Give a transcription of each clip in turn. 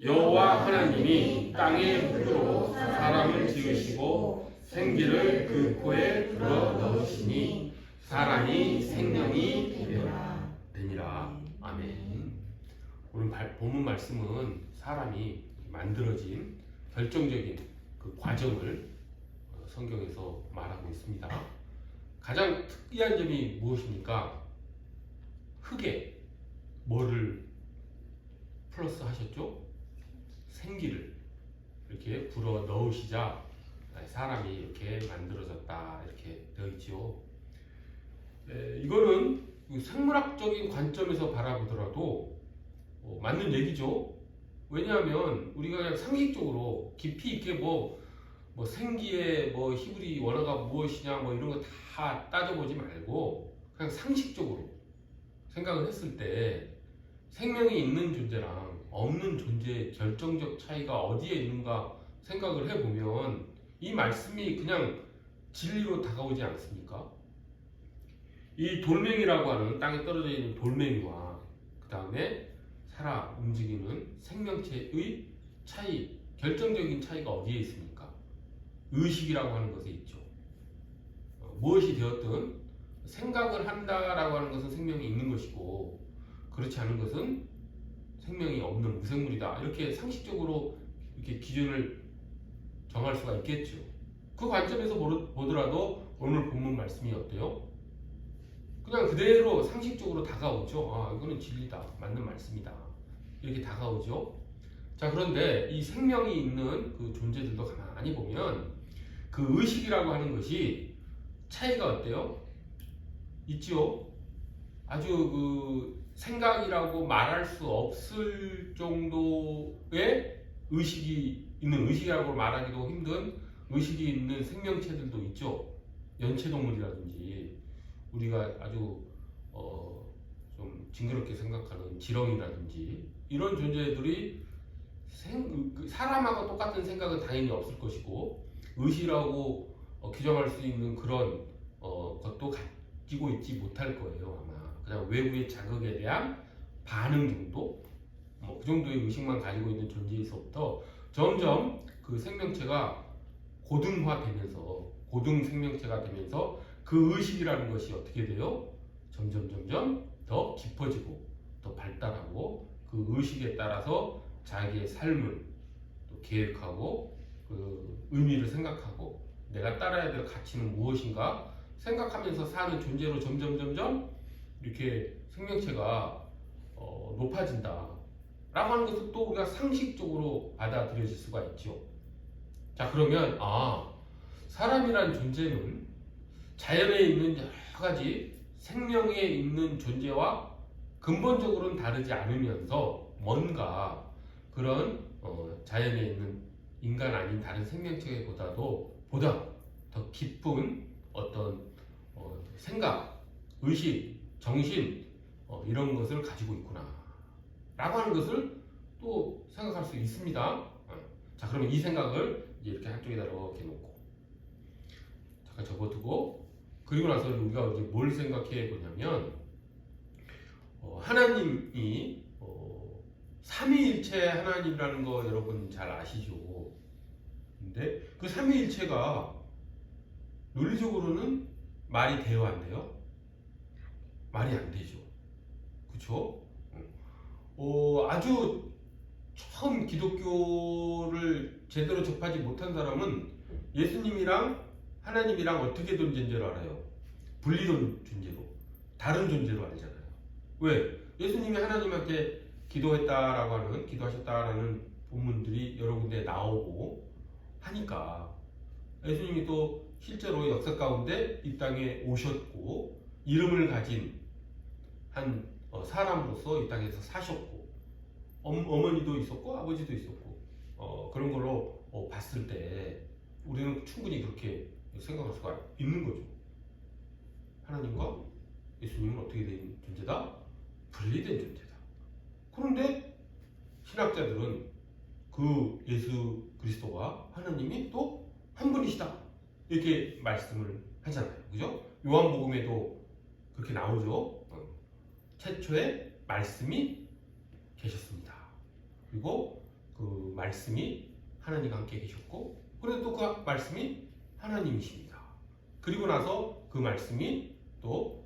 여호와 하나님이 땅의 물로 사람을 지으시고 생기를 그 코에 불어 넣으시니 사람이 생명이 되리라. 되니라. 아멘. 오늘 발- 본문 말씀은 사람이 만들어진 결정적인 그 과정을 어, 성경에서 말하고 있습니다. 가장 특이한 점이 무엇입니까? 흙에 뭐를 플러스 하셨죠? 생기를 이렇게 불어 넣으시자 사람이 이렇게 만들어졌다 이렇게 되어. 에, 이거는 그 생물학적인 관점에서 바라보더라도 어, 맞는 얘기죠. 왜냐하면 우리가 그냥 상식적으로 깊이 있게 뭐, 뭐 생기의 뭐 히브리 원어가 무엇이냐 뭐 이런 거 다 따져보지 말고 그냥 상식적으로 생각을 했을 때 생명이 있는 존재랑 없는 존재의 결정적 차이가 어디에 있는가 생각을 해보면 이 말씀이 그냥 진리로 다가오지 않습니까? 이 돌멩이라고 하는 땅에 떨어져 있는 돌멩이와 그 다음에 살아 움직이는 생명체의 차이, 결정적인 차이가 어디에 있습니까? 의식이라고 하는 것에 있죠. 어, 무엇이 되었든 생각을 한다라고 하는 것은 생명이 있는 것이고 그렇지 않은 것은 생명이 없는 무생물이다. 이렇게 상식적으로 이렇게 기준을 정할 수가 있겠죠. 그 관점에서 보더라도 오늘 본문 말씀이 어때요? 그냥 그대로 상식적으로 다가오죠. 아, 이거는 진리다. 맞는 말씀이다. 이렇게 다가오죠. 자, 그런데 이 생명이 있는 그 존재들도 가만히 보면 그 의식이라고 하는 것이 차이가 어때요? 있지요. 아주 그 생각이라고 말할 수 없을 정도의 의식이 있는 의식이라고 말하기도 힘든 의식이 있는 생명체들도 있죠. 연체동물이라든지 우리가 아주 어, 좀 징그럽게 생각하는 지렁이라든지 이런 존재들이 생, 그 사람하고 똑같은 생각은 당연히 없을 것이고 의식이라고 어, 규정할 수 있는 그런 어, 것도 가지고 있지 못할 거예요 아마 그냥 외부의 자극에 대한 반응 정도 뭐 그 정도의 의식만 가지고 있는 존재에서부터 점점 그 생명체가 고등화되면서 고등 생명체가 되면서 그 의식이라는 것이 어떻게 돼요? 점점 점점 더 깊어지고 더 발달하고 그 의식에 따라서 자기의 삶을 또 계획하고 그 의미를 생각하고 내가 따라야 될 가치는 무엇인가 생각하면서 사는 존재로 점점 점점 이렇게 생명체가 어, 높아진다. 라고 하는 것도 또 우리가 상식적으로 받아들여질 수가 있죠. 자, 그러면, 아, 사람이란 존재는 자연에 있는 여러 가지 생명에 있는 존재와 근본적으로는 다르지 않으면서 뭔가 그런 어, 자연에 있는 인간 아닌 다른 생명체보다도 보다 더 깊은 어떤 어, 생각, 의식, 정신 어, 이런 것을 가지고 있구나. 라고 하는 것을 또 생각할 수 있습니다. 어. 자, 그러면 이 생각을 이렇게 한쪽에다 이렇게 놓고 잠깐 접어두고 그리고 나서 우리가 이제 뭘 생각해 보냐면 어, 하나님이 어, 삼위일체 하나님이라는 거 여러분 잘 아시죠? 근데 그 삼위일체가 논리적으로는 말이 돼요, 안 돼요? 말이 안 되죠. 그쵸? 어, 아주 처음 기독교를 제대로 접하지 못한 사람은 예수님이랑 하나님이랑 어떻게 된 존재로 알아요? 분리된 존재로, 다른 존재로 알잖아요. 왜? 예수님이 하나님한테 기도했다라고 하는, 기도하셨다라는 본문들이 여러 군데 나오고 하니까 예수님이 또 실제로 역사 가운데 이 땅에 오셨고 이름을 가진 한 어, 사람으로서 이 땅에서 사셨고 엄, 어머니도 있었고 아버지도 있었고 어, 그런 걸로 어, 봤을 때 우리는 충분히 그렇게 생각할 수가 있는 거죠. 하나님과 예수님은 어떻게 된 존재다? 분리된 존재다. 그런데 신학자들은 그 예수 그리스도와 하나님이 또 한 분이시다. 이렇게 말씀을 하잖아요. 그죠? 요한복음에도 그렇게 나오죠. 어. 최초에 말씀이 계셨습니다. 그리고 그 말씀이 하나님과 함께 계셨고 그런데 또 그 말씀이 하나님이십니다. 그리고 나서 그 말씀이 또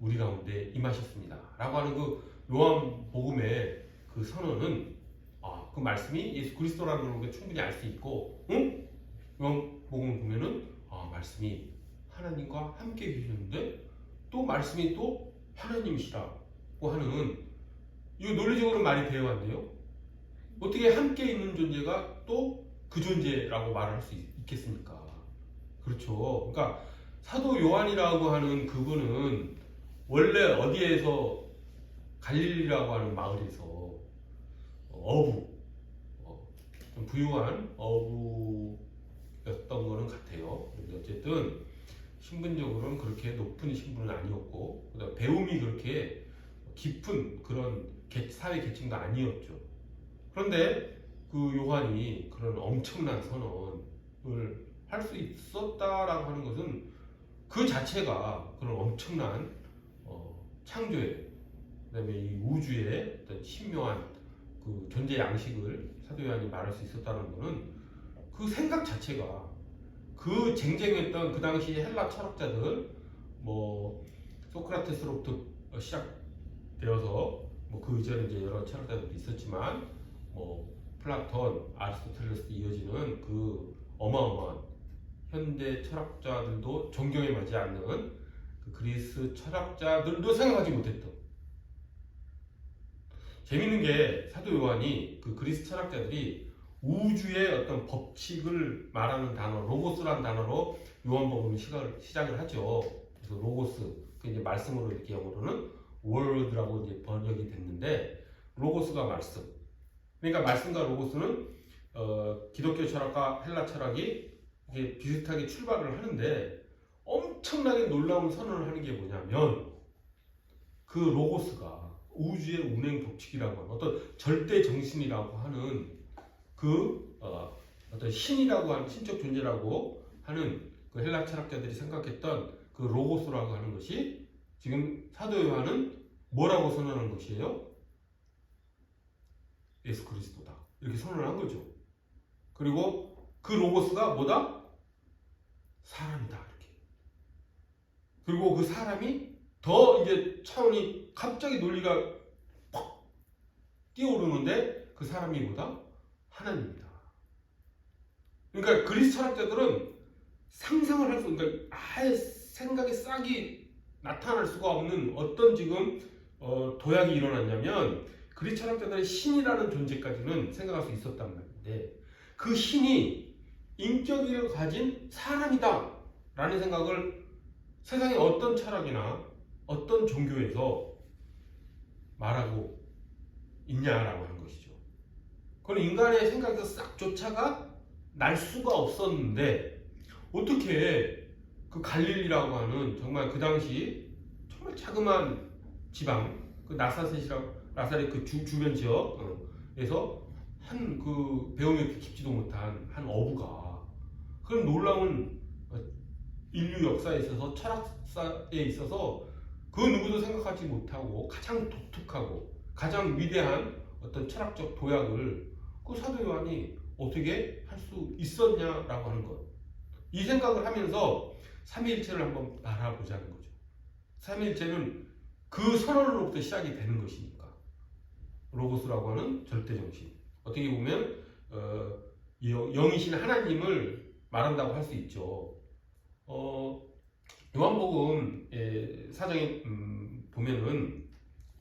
우리 가운데 임하셨습니다. 라고 하는 그 요한 복음의 그 선언은 아, 그 말씀이 예수 그리스도라는 걸 충분히 알 수 있고 응? 요한 복음을 보면은 아, 말씀이 하나님과 함께 계셨는데 또 말씀이 또 하나님이시라 고 하는 이거 논리적으로 말이 되어 왔네요. 어떻게 함께 있는 존재가 또 그 존재라고 말을 할수 있겠습니까? 그렇죠. 그러니까 사도 요한이라고 하는 그분은 원래 어디에서 갈릴리라고 하는 마을에서 어부, 어, 좀 부유한 어부였던 거는 같아요. 어쨌든 신분적으로는 그렇게 높은 신분은 아니었고, 배움이 그렇게 깊은 그런 계- 사회 계층도 아니었죠. 그런데 그 요한이 그런 엄청난 선언을 할 수 있었다라고 하는 것은 그 자체가 그런 엄청난 어, 창조의 그다음에 이 우주의 어떤 신묘한 그 존재 양식을 사도 요한이 말할 수 있었다는 것은 그 생각 자체가 그 쟁쟁했던 그 당시 헬라 철학자들 뭐 소크라테스로부터 시작 되어서 뭐 그 이전에 이제 여러 철학자들도 있었지만 뭐 플라톤, 아리스토텔레스 이어지는 그 어마어마한 현대 철학자들도 존경에 맞지 않는 그 그리스 철학자들도 생각하지 못했던 재밌는 게 사도 요한이 그 그리스 철학자들이 우주의 어떤 법칙을 말하는 단어 로고스라는 단어로 요한복음 시작을 시작을 하죠. 그래서 로고스 그 이제 말씀으로 이렇게 영어로는 word라고 이제 번역이 됐는데 로고스가 말씀. 그러니까 말씀과 로고스는 어, 기독교 철학과 헬라 철학이 이게 비슷하게 출발을 하는데 엄청나게 놀라운 선언을 하는 게 뭐냐면 그 로고스가 우주의 운행 법칙이라고 하는 어떤 절대 정신이라고 하는 그 어, 어떤 신이라고 하는 신적 존재라고 하는 그 헬라 철학자들이 생각했던 그 로고스라고 하는 것이 지금 사도 요한은 뭐라고 선언한 것이에요? 예수 그리스도다. 이렇게 선언을 한 거죠. 그리고 그 로고스가 뭐다? 사람이다. 이렇게. 그리고 그 사람이 더 이제 차원이 갑자기 논리가 팍 뛰어오르는데 그 사람이 뭐다? 하나님이다. 그러니까 그리스 철학자들은 상상을 할 수, 그러니까 아예 생각에 싹이 나타날 수가 없는 어떤 지금 어, 도약이 일어났냐면 그리스 철학자들의 신이라는 존재까지는 생각할 수 있었단 말인데 그 신이 인격을 가진 사람이다 라는 생각을 세상의 어떤 철학이나 어떤 종교에서 말하고 있냐라고 하는 것이죠. 그건 인간의 생각에서 싹 조차가 날 수가 없었는데 어떻게 그 갈릴리라고 하는 정말 그 당시 정말 자그마한 지방 그 나사셋이라고 나사렛 그 주, 주변 지역에서 한 그 배움이 깊지도 못한 한 어부가 그런 놀라운 어, 인류 역사에 있어서 철학사에 있어서 그 누구도 생각하지 못하고 가장 독특하고 가장 위대한 어떤 철학적 도약을 그 사도 요한이 어떻게 할 수 있었냐라고 하는 것. 이 생각을 하면서 삼위일체를 한번 바라보자는 거죠. 삼위일체는 그 선언으로부터 시작이 되는 것이니까. 로고스라고 하는 절대 정신. 어떻게 보면 어, 영- 영이신 하나님을 말한다고 할 수 있죠. 어, 요한복음 사정에 음, 보면은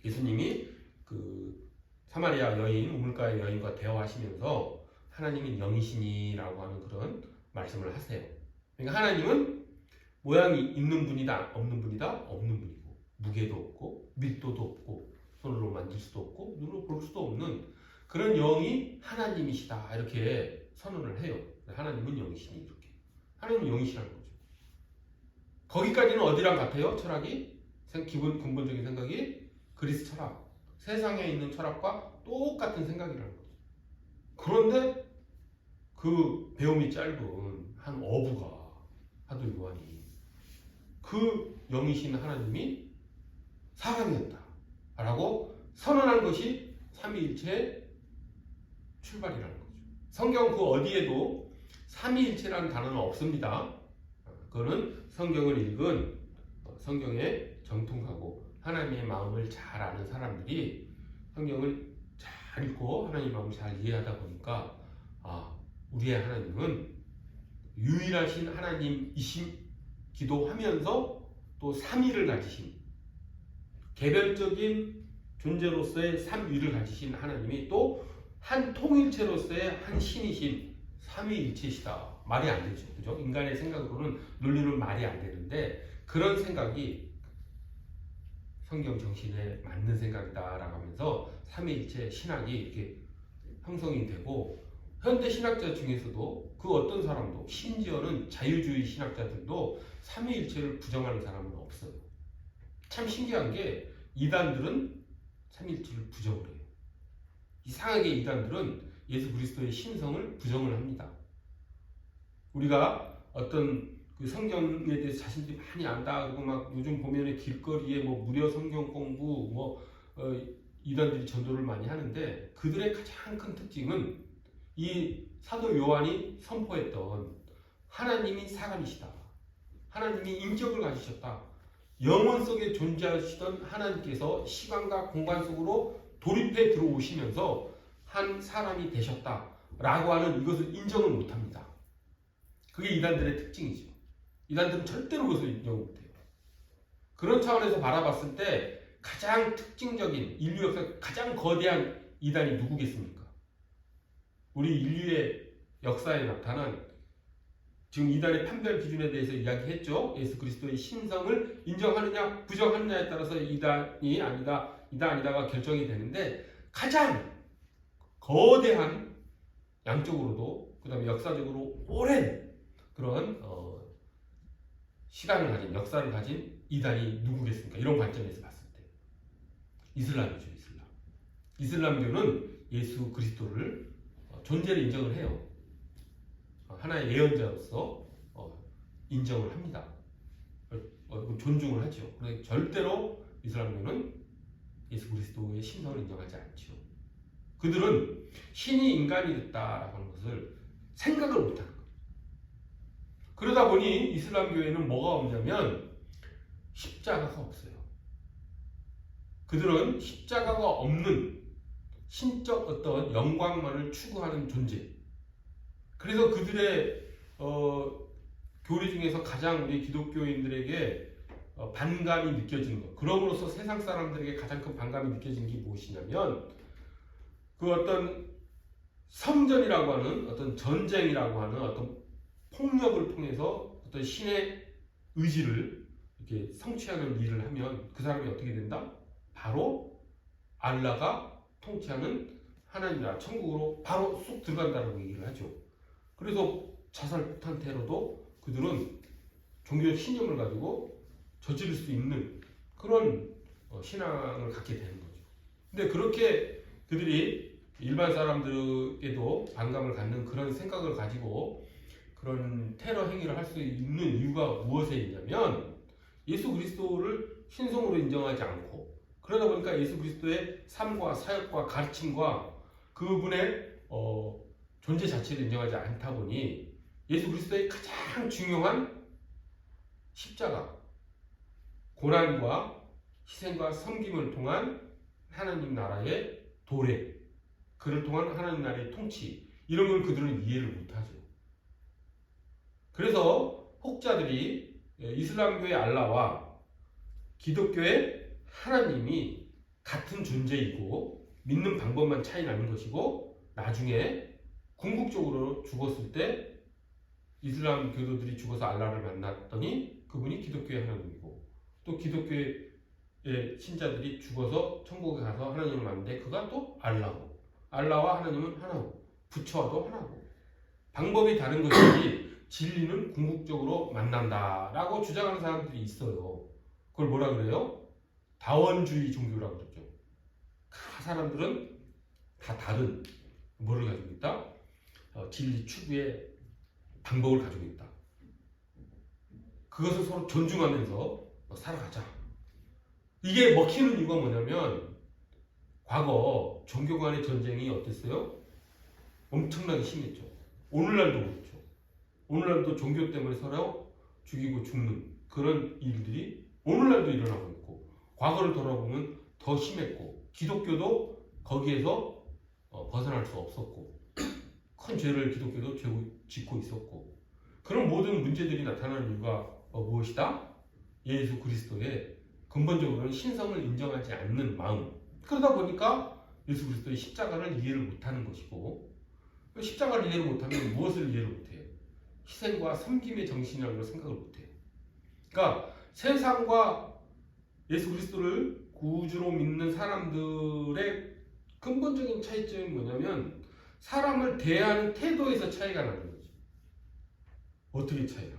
예수님이 그 사마리아 여인 우물가의 여인과 대화하시면서 하나님이 영이신이라고 하는 그런 말씀을 하세요. 그러니까 하나님은 모양이 있는 분이다, 없는 분이다, 없는 분이고 무게도 없고 밀도도 없고 손으로 만질 수도 없고 눈으로 볼 수도 없는 그런 영이 하나님이시다 이렇게 선언을 해요. 하나님은 영이시니 이렇게 하나님은 영이시라는 거죠. 거기까지는 어디랑 같아요? 철학이 생- 기본 근본적인 생각이 그리스 철학 세상에 있는 철학과 똑같은 생각이라는 거죠. 그런데 그 배움이 짧은 한 어부가 사도 요한이 그 영이신 하나님이 사람이었다 라고 선언한 것이 삼위일체 출발이라는 거죠. 성경 그 어디에도 삼위일체라는 단어는 없습니다. 어, 그거는 성경을 읽은 어, 성경에 정통하고 하나님의 마음을 잘 아는 사람들이 성경을 잘 읽고 하나님의 마음을 잘 이해하다 보니까 아 우리의 하나님은 유일하신 하나님이심 기도하면서 또 삼위를 가지신 개별적인 존재로서의 삼위를 가지신 하나님이 또 한 통일체로서의 한 신이신 삼위일체시다. 말이 안 되죠. 그죠? 인간의 생각으로는 논리는 말이 안 되는데 그런 생각이 성경 정신에 맞는 생각이다라고 하면서 삼위일체 신학이 이렇게 형성이 되고 현대 신학자 중에서도 그 어떤 사람도 심지어는 자유주의 신학자들도 삼위일체를 부정하는 사람은 없어요. 참 신기한 게 이단들은 삼위일체를 부정을 해요. 이상하게 이단들은 예수 그리스도의 신성을 부정을 합니다. 우리가 어떤 그 성경에 대해서 자신들이 많이 안다 그리고 막 요즘 보면은 길거리에 뭐 무료 성경 공부 뭐 어, 이단들이 전도를 많이 하는데 그들의 가장 큰 특징은 이 사도 요한이 선포했던 하나님이 사람이시다. 하나님이 인격을 가지셨다. 영원 속에 존재하시던 하나님께서 시간과 공간 속으로 돌입해 들어오시면서 한 사람이 되셨다. 라고 하는 이것을 인정을 못 합니다. 그게 이단들의 특징이죠. 이단들은 절대로 그것을 인정을 못 해요. 그런 차원에서 바라봤을 때 가장 특징적인 인류 역사 가장 거대한 이단이 누구겠습니까? 우리 인류의 역사에 나타난 지금 이단의 판별 기준에 대해서 이야기했죠. 예수 그리스도의 신성을 인정하느냐 부정하느냐에 따라서 이단이 아니다 이다 아니다가 결정이 되는데 가장 거대한 양적으로도 그다음에 역사적으로 오랜 그런 어, 시간을 가진 역사를 가진 이단이 누구겠습니까? 이런 관점에서 봤을 때 이슬람이죠 이슬람. 이슬람교는 예수 그리스도를 어, 존재를 인정을 해요. 어, 하나의 예언자로서 어, 인정을 합니다. 어, 존중을 하죠. 그런데 절대로 이슬람교는 예수 그리스도의 신성을 인정하지 않죠. 그들은 신이 인간이 됐다라고 하는 것을 생각을 못하는 거예요. 그러다 보니 이슬람교에는 뭐가 없냐면 십자가가 없어요. 그들은 십자가가 없는 신적 어떤 영광만을 추구하는 존재. 그래서 그들의 어, 교리 중에서 가장 우리 기독교인들에게 어, 반감이 느껴지는 것. 그럼으로써 세상 사람들에게 가장 큰 반감이 느껴지는 게 무엇이냐면 그 어떤 성전이라고 하는 어떤 전쟁이라고 하는 어떤 폭력을 통해서 어떤 신의 의지를 이렇게 성취하는 일을 하면 그 사람이 어떻게 된다? 바로 알라가 통치하는 하나님 나라 천국으로 바로 쑥 들어간다는 얘기를 하죠. 그래서 자살 폭탄 테러도 그들은 종교적 신념을 가지고 저지를 수 있는 그런 어, 신앙을 갖게 되는 거죠. 근데 그렇게 그들이 일반 사람들에게도 반감을 갖는 그런 생각을 가지고 그런 테러 행위를 할 수 있는 이유가 무엇에 있냐면 예수 그리스도를 신성으로 인정하지 않고 그러다 보니까 예수 그리스도의 삶과 사역과 가르침과 그분의 어, 존재 자체를 인정하지 않다 보니 예수 그리스도의 가장 중요한 십자가 고난과 희생과 섬김을 통한 하나님 나라의 도래 그를 통한 하나님 나라의 통치 이런 걸 그들은 이해를 못하죠. 그래서 혹자들이 이슬람교의 알라와 기독교의 하나님이 같은 존재이고 믿는 방법만 차이 나는 것이고 나중에 궁극적으로 죽었을 때 이슬람 교도들이 죽어서 알라를 만났더니 그분이 기독교의 하나님이고 또 기독교의 신자들이 죽어서 천국에 가서 하나님을 만났는데 그가 또 알라고 알라와 하나님은 하나고 부처와도 하나고 방법이 다른 것이지 진리는 궁극적으로 만난다라고 주장하는 사람들이 있어요. 그걸 뭐라 그래요? 다원주의 종교라고 그러죠. 그 사람들은 다 다른 뭐를 가지고 있다? 어, 진리 추구의 방법을 가지고 있다. 그것을 서로 존중하면서 살아가자. 이게 먹히는 이유가 뭐냐면 과거 종교 간의 전쟁이 어땠어요? 엄청나게 심했죠. 오늘날도 그렇죠. 오늘날도 종교 때문에 서로 죽이고 죽는 그런 일들이 오늘날도 일어나고 과거를 돌아보면 더 심했고 기독교도 거기에서 어, 벗어날 수 없었고 큰 죄를 기독교도 짓고 있었고 그런 모든 문제들이 나타나는 이유가 어, 무엇이다? 예수 그리스도의 근본적으로는 신성을 인정하지 않는 마음 그러다 보니까 예수 그리스도의 십자가를 이해를 못하는 것이고 그 십자가를 이해를 못하면 무엇을 이해를 못해요? 희생과 섬김의 정신이라고 생각을 못해요. 그러니까 세상과 예수 그리스도를 구주로 믿는 사람들의 근본적인 차이점이 뭐냐면 사람을 대하는 태도에서 차이가 나는 거죠. 어떻게 차이나?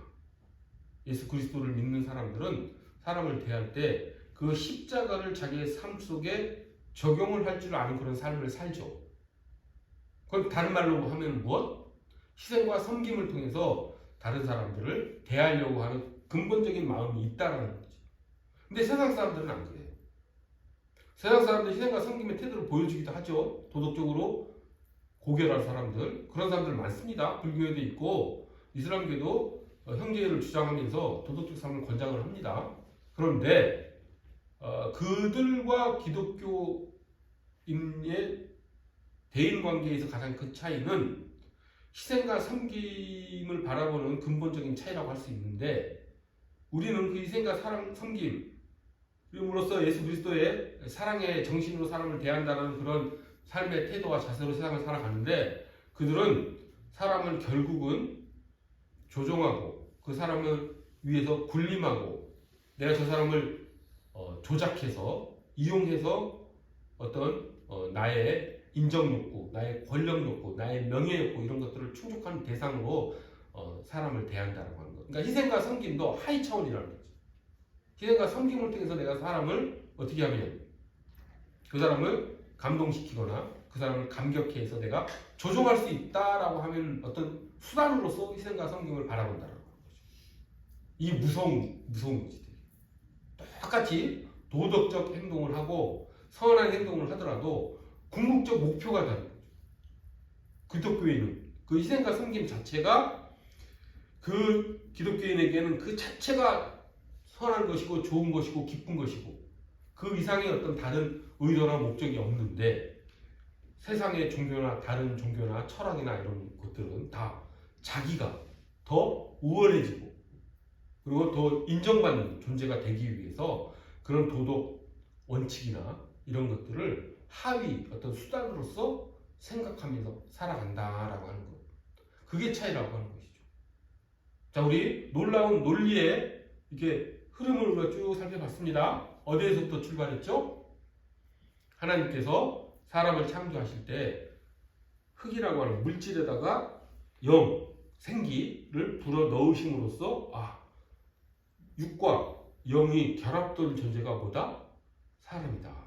예수 그리스도를 믿는 사람들은 사람을 대할 때 그 십자가를 자기의 삶 속에 적용을 할 줄 아는 그런 삶을 살죠. 그건 다른 말로 하면 무엇? 희생과 섬김을 통해서 다른 사람들을 대하려고 하는 근본적인 마음이 있다라는. 근데 세상 사람들은 안 그래요. 세상 사람들 희생과 섬김의 태도를 보여주기도 하죠. 도덕적으로 고결한 사람들 그런 사람들 많습니다. 불교에도 있고 이슬람교도 어, 형제를 주장하면서 도덕적 삶을 권장을 합니다. 그런데 어, 그들과 기독교인의 대인 관계에서 가장 큰 차이는 희생과 섬김을 바라보는 근본적인 차이라고 할 수 있는데 우리는 그 희생과 섬김 이름으로써 예수 그리스도의 사랑의 정신으로 사람을 대한다는 그런 삶의 태도와 자세로 세상을 살아가는데 그들은 사람을 결국은 조종하고 그 사람을 위해서 군림하고 내가 저 사람을 어, 조작해서 이용해서 어떤 어, 나의 인정 욕구, 나의 권력 욕구, 나의 명예 욕구 이런 것들을 충족하는 대상으로 어, 사람을 대한다라고 하는 것. 그러니까 희생과 섬김도 하위 차원이라는 거 지. 희생과 섬김을 통해서 내가 사람을 어떻게 하면 그 사람을 감동시키거나 그 사람을 감격해 해서 내가 조종할 수 있다라고 하면 어떤 수단으로서 희생과 섬김을 바라본다라는 거죠. 이 무서운 무서운 거지. 똑같이 도덕적 행동을 하고 선한 행동을 하더라도 궁극적 목표가 다른 거죠. 기독교인은 그 희생과 섬김 자체가 그 기독교인에게는 그 자체가 선한 것이고 좋은 것이고 기쁜 것이고 그 이상의 어떤 다른 의도나 목적이 없는데 세상의 종교나 다른 종교나 철학이나 이런 것들은 다 자기가 더 우월해지고 그리고 더 인정받는 존재가 되기 위해서 그런 도덕 원칙이나 이런 것들을 하위 어떤 수단으로서 생각하면서 살아간다라고 하는 것. 그게 차이라고 하는 것이죠. 자, 우리 놀라운 논리의 이렇게 흐름을 우리가 쭉 살펴봤습니다. 어디에서부터 출발했죠? 하나님께서 사람을 창조하실 때 흙이라고 하는 물질에다가 영, 생기를 불어 넣으심으로써 아, 육과 영이 결합된 존재가 뭐다? 사람이다.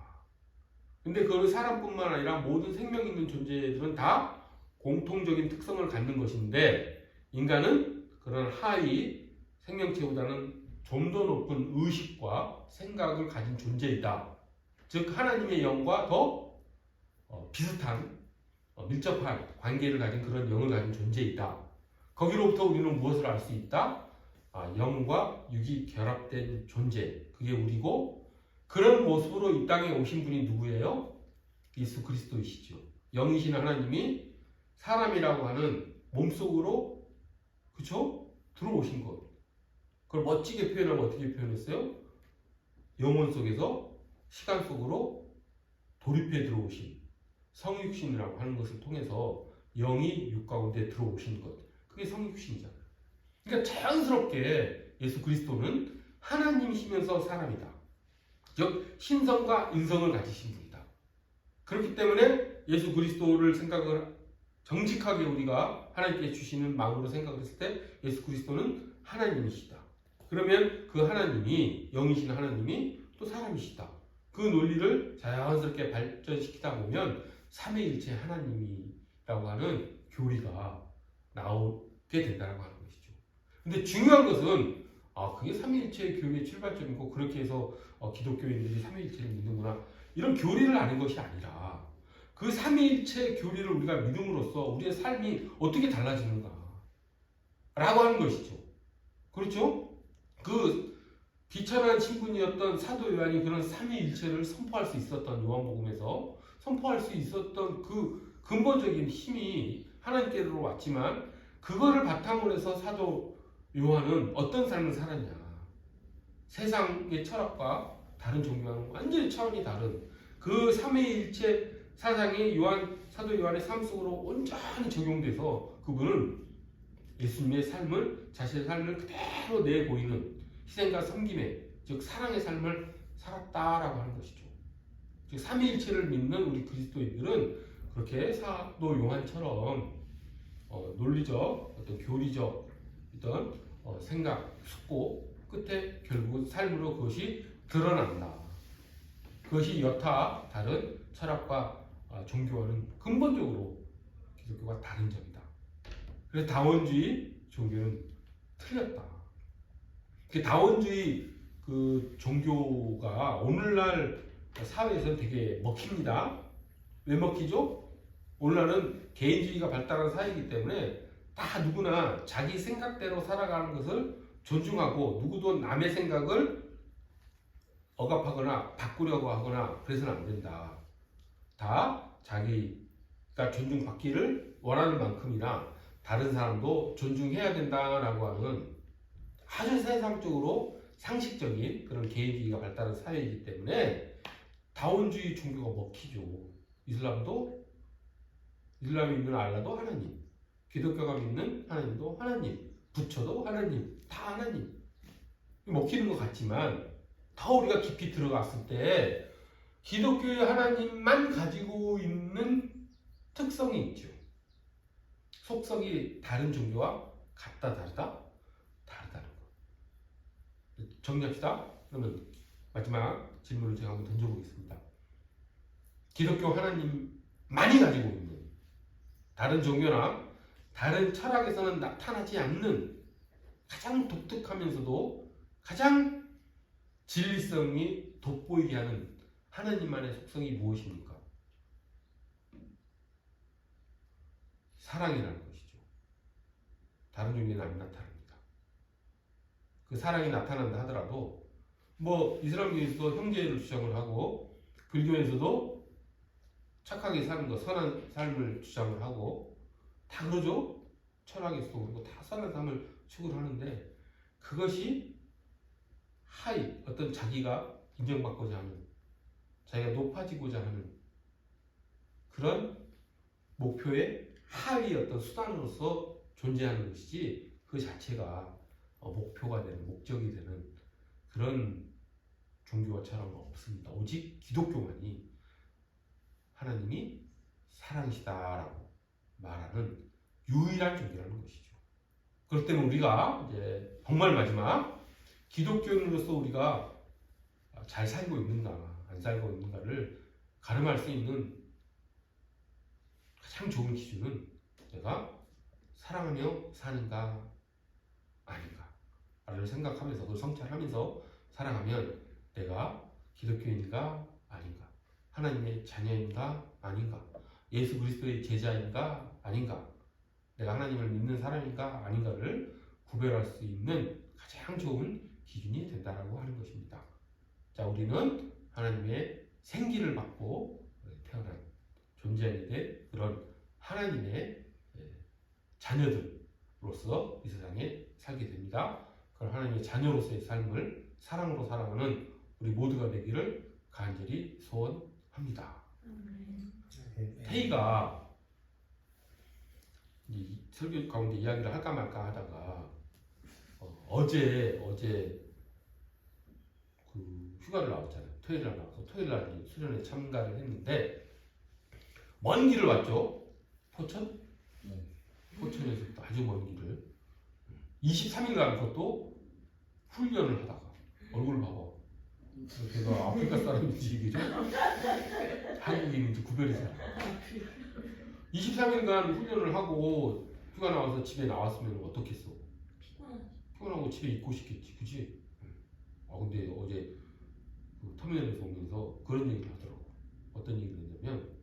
근데 그 사람뿐만 아니라 모든 생명 있는 존재들은 다 공통적인 특성을 갖는 것인데 인간은 그런 하위 생명체보다는 좀 더 높은 의식과 생각을 가진 존재이다. 즉 하나님의 영과 더 어, 비슷한 어, 밀접한 관계를 가진 그런 영을 가진 존재이다. 거기로부터 우리는 무엇을 알 수 있다? 아, 영과 육이 결합된 존재. 그게 우리고 그런 모습으로 이 땅에 오신 분이 누구예요? 예수 그리스도이시죠. 영이신 하나님이 사람이라고 하는 몸속으로 그쵸? 들어오신 것. 그걸 멋지게 표현하면 어떻게 표현했어요? 영혼 속에서 시간 속으로 도립해 들어오신 성육신이라고 하는 것을 통해서 영이 육 가운데 들어오신 것. 그게 성육신이잖아요. 그러니까 자연스럽게 예수 그리스도는 하나님이시면서 사람이다. 즉 신성과 인성을 가지신 분이다. 그렇기 때문에 예수 그리스도를 생각을 정직하게 우리가 하나님께 주시는 마음으로 생각을 했을 때 예수 그리스도는 하나님이시다. 그러면 그 하나님이 영이신 하나님이 또 사람이시다. 그 논리를 자연스럽게 발전시키다 보면 삼위일체 하나님이라고 하는 교리가 나오게 된다고 하는 것이죠. 근데 중요한 것은 아 그게 삼위일체 교리의 출발점이고 그렇게 해서 어, 기독교인들이 삼위일체를 믿는구나 이런 교리를 아는 것이 아니라 그그 삼위일체 교리를 우리가 믿음으로써 우리의 삶이 어떻게 달라지는가 라고 하는 것이죠. 그렇죠? 그 비천한 신분이었던 사도 요한이 그런 삼위일체를 선포할 수 있었던 요한복음에서 선포할 수 있었던 그 근본적인 힘이 하나님께로 왔지만 그거를 바탕으로 해서 사도 요한은 어떤 삶을 살았냐. 세상의 철학과 다른 종교와는 완전히 차원이 다른 그 삼위일체 사상이 요한 사도 요한의 삶 속으로 온전히 적용돼서 그분은 예수님의 삶을 자신의 삶을 그대로 내 보이는 희생과 섬김의 즉 사랑의 삶을 살았다라고 하는 것이죠. 즉 삼위일체를 믿는 우리 그리스도인들은 그렇게 사도 요한처럼 어, 논리적 어떤 교리적 어떤 어, 생각 숙고 끝에 결국 삶으로 그것이 드러난다. 그것이 여타 다른 철학과 어, 종교와는 근본적으로 기독교가 다른 점이다. 그래서 다원주의 종교는 틀렸다. 그 다원주의 그 종교가 오늘날 사회에서는 되게 먹힙니다. 왜 먹히죠? 오늘날은 개인주의가 발달한 사회이기 때문에 다 누구나 자기 생각대로 살아가는 것을 존중하고 누구도 남의 생각을 억압하거나 바꾸려고 하거나 그래서는 안 된다. 다 자기가 존중받기를 원하는 만큼이나 다른 사람도 존중해야 된다라고 하는 아주 세상적으로 상식적인 그런 개인주의가 발달한 사회이기 때문에 다원주의 종교가 먹히죠. 이슬람도 이슬람이 믿는 알라도 하나님, 기독교가 믿는 하나님도 하나님, 부처도 하나님, 다 하나님. 먹히는 것 같지만 더 우리가 깊이 들어갔을 때 기독교의 하나님만 가지고 있는 특성이 있죠. 속성이 다른 종교와 같다 다르다 다르다는 거. 정리합시다. 그러면 마지막 질문을 제가 한번 던져보겠습니다. 기독교 하나님만이 가지고 있는 다른 종교나 다른 철학에서는 나타나지 않는 가장 독특하면서도 가장 진리성이 돋보이게 하는 하나님만의 속성이 무엇입니까? 사랑이라는 것이죠. 다른 종교는 안 나타납니다. 그 사랑이 나타난다 하더라도 뭐 이슬람교에서도 형제를 주장을 하고 불교에서도 착하게 사는 것, 선한 삶을 주장을 하고 다 그러죠. 철학에서도 그렇고 다 선한 삶을 추구를 하는데 그것이 하이 어떤 자기가 인정받고자 하는 자기가 높아지고자 하는 그런 목표의 하위 어떤 수단으로서 존재하는 것이지 그 자체가 어, 목표가 되는 목적이 되는 그런 종교와 철학은 없습니다. 오직 기독교만이 하나님이 사랑이시다라고 말하는 유일한 종교라는 것이죠. 그렇기 때문에 우리가 이제 정말 마지막 기독교인으로서 우리가 잘 살고 있는가 안 살고 있는가를 가늠할 수 있는 가장 좋은 기준은 내가 사랑하며 사는가 아닌가를 생각하면서 그걸 성찰하면서 사랑하면 내가 기독교인인가 아닌가. 하나님의 자녀인가 아닌가. 예수 그리스도의 제자인가 아닌가. 내가 하나님을 믿는 사람인가 아닌가를 구별할 수 있는 가장 좋은 기준이 된다라고 하는 것입니다. 자, 우리는 하나님의 생기를 받고 태어난 존재하게 된 그런 하나님의 자녀들로서 이 세상에 살게 됩니다. 그런 하나님의 자녀로서의 삶을 사랑으로 살아가는 우리 모두가 되기를 간절히 소원합니다. 태희가 이 설교 가운데 이야기를 할까 말까 하다가 어, 제 어제 그 휴가를 나왔잖아요. 토요일 날 나와서 토요일 날이 수련회 참가를 했는데 먼 길을 왔죠. 포천? 네. 포천에서부터 아주 먼 길을 23일간 그것도 훈련을 하다가 얼굴을 봐봐. 걔가 아프리카 사람인지 그죠? 한국인인지 구별이 잘안 가. 23일간 훈련을 하고 휴가 나와서 집에 나왔으면 어떻겠어? 피곤하고 집에 있고 싶겠지, 그지? 아 근데 어제 그 터미널에서 오면서 그런 얘기를 하더라고. 어떤 얘기를 했냐면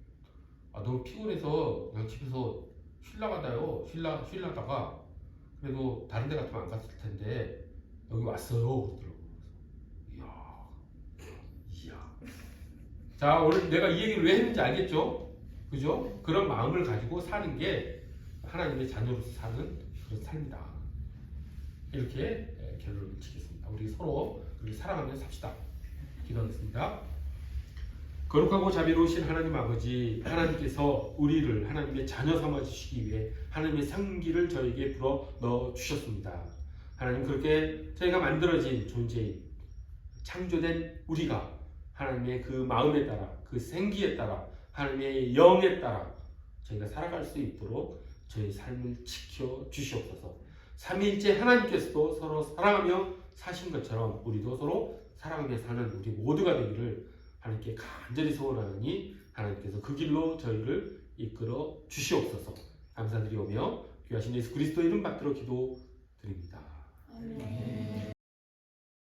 아 아, 너무 피곤해서 그냥 집에서 쉴라가다요. 쉴라 쉴라다가 그래도 다른 데 같으면 안 갔을 텐데 여기 왔어요. 그러더라고. 이야, 이야. 자 오늘 내가 이 얘기를 왜 했는지 알겠죠? 그죠? 그런 마음을 가지고 사는 게 하나님의 자녀로서 사는 그런 삶이다. 이렇게 예, 결론을 치겠습니다. 우리 서로 우리 사랑하며 삽시다. 기도하겠습니다. 거룩하고 자비로우신 하나님 아버지, 하나님께서 우리를 하나님의 자녀 삼아 주시기 위해 하나님의 상기를 저에게 불어 넣어 주셨습니다. 하나님 그렇게 저희가 만들어진 존재인 창조된 우리가 하나님의 그 마음에 따라 그 생기에 따라 하나님의 영에 따라 저희가 살아갈 수 있도록 저희 삶을 지켜 주시옵소서. 삼위일체 하나님께서도 서로 사랑하며 사신 것처럼 우리도 서로 사랑하며 사는 우리 모두가 되기를 하나님께 간절히 소원하니 하나님께서 그 길로 저희를 이끌어 주시옵소서. 감사드리오며 귀하신 예수 그리스도 이름 받들어 기도드립니다. 아멘.